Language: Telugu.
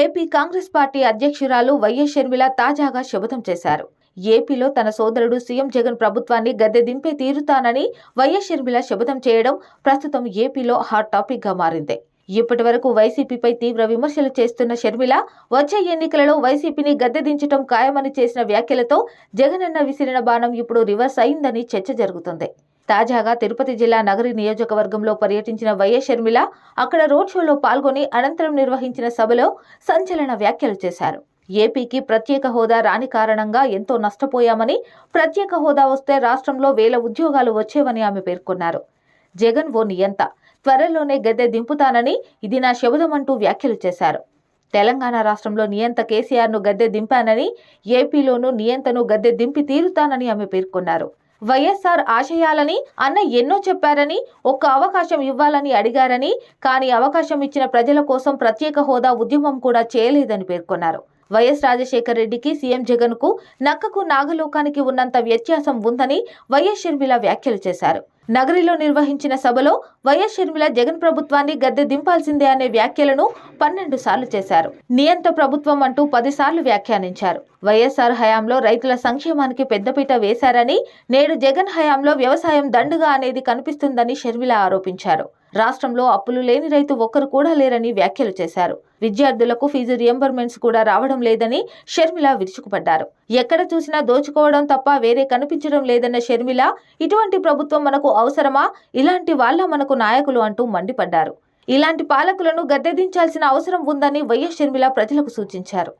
ఏపీ కాంగ్రెస్ పార్టీ అధ్యక్షురాలు వైఎస్ షర్మిల తాజాగా శపథం చేశారు. ఏపీలో తన సోదరుడు సీఎం జగన్ ప్రభుత్వాన్ని గద్దె దింపే తీరుతానని వైఎస్ షర్మిల శపథం చేయడం ప్రస్తుతం ఏపీలో హాట్ టాపిక్గా మారింది. ఇప్పటి వరకు వైసీపీపై తీవ్ర విమర్శలు చేస్తున్న షర్మిల వచ్చే ఎన్నికలలో వైసీపీని గద్దె దించడం ఖాయమని చేసిన వ్యాఖ్యలతో జగనన్న విసిరిన బాణం ఇప్పుడు రివర్స్ అయిందని చర్చ జరుగుతుంది. తాజాగా తిరుపతి జిల్లా నగరి నియోజకవర్గంలో పర్యటించిన వైఎస్ షర్మిల అక్కడ రోడ్ షోలో పాల్గొని అనంతరం నిర్వహించిన సభలో సంచలన వ్యాఖ్యలు చేశారు. ఏపీకి ప్రత్యేక హోదా రాని కారణంగా ఎంతో నష్టపోయామని ప్రత్యేక హోదా వస్తే రాష్ట్రంలో వేల ఉద్యోగాలు వచ్చేవని ఆమె పేర్కొన్నారు. జగన్ ఓ నియంత త్వరలోనే గద్దె దింపుతానని ఇది నా శబదమంటూ వ్యాఖ్యలు చేశారు. తెలంగాణ రాష్ట్రంలో నియంత కేసీఆర్ను గద్దె దింపానని ఏపీలోనూ నియంతను గద్దె దింపి తీరుతానని ఆమె పేర్కొన్నారు. వైఎస్ఆర్ ఆశయాలని అన్న ఎన్నో చెప్పారని ఒక్క అవకాశం ఇవ్వాలని అడిగారని కానీ అవకాశం ఇచ్చిన ప్రజల కోసం ప్రత్యేక హోదా ఉద్యమం కూడా చేయలేదని పేర్కొన్నారు. వైఎస్ రాజశేఖర రెడ్డికి సీఎం జగన్కు నక్కకు నాగలోకానికి ఉన్నంత వ్యత్యాసం ఉందని వైఎస్ షర్మిల వ్యాఖ్యలు చేశారు. నగరిలో నిర్వహించిన సభలో వైఎస్ షర్మిల జగన్ ప్రభుత్వాన్ని గద్దె దింపాల్సిందే అనే వ్యాఖ్యలను పన్నెండు సార్లు చేశారు. నియంత ప్రభుత్వం అంటూ పదిసార్లు వ్యాఖ్యానించారు. వైఎస్ఆర్ హయాంలో రైతుల సంక్షేమానికి పెద్దపీట వేశారని నేడు జగన్ హయాంలో వ్యవసాయం దండుగా అనేది కనిపిస్తుందని షర్మిల ఆరోపించారు. రాష్ట్రంలో అప్పులు లేని రైతు ఒక్కరు కూడా లేరని వ్యాఖ్యలు చేశారు. విద్యార్థులకు ఫీజు రియంబర్మెంట్స్ కూడా రావడం లేదని షర్మిల విరుచుకుపడ్డారు. ఎక్కడ చూసినా దోచుకోవడం తప్ప వేరే కనిపించడం లేదన్న షర్మిల ఇటువంటి ప్రభుత్వం మనకు అవసరమా? ఇలాంటి వాళ్ళ మనకు నాయకులు అంటూ మండిపడ్డారు. ఇలాంటి పాలకులను గద్దెదించాల్సిన అవసరం ఉందని వైఎస్ షర్మిల ప్రజలకు సూచించారు.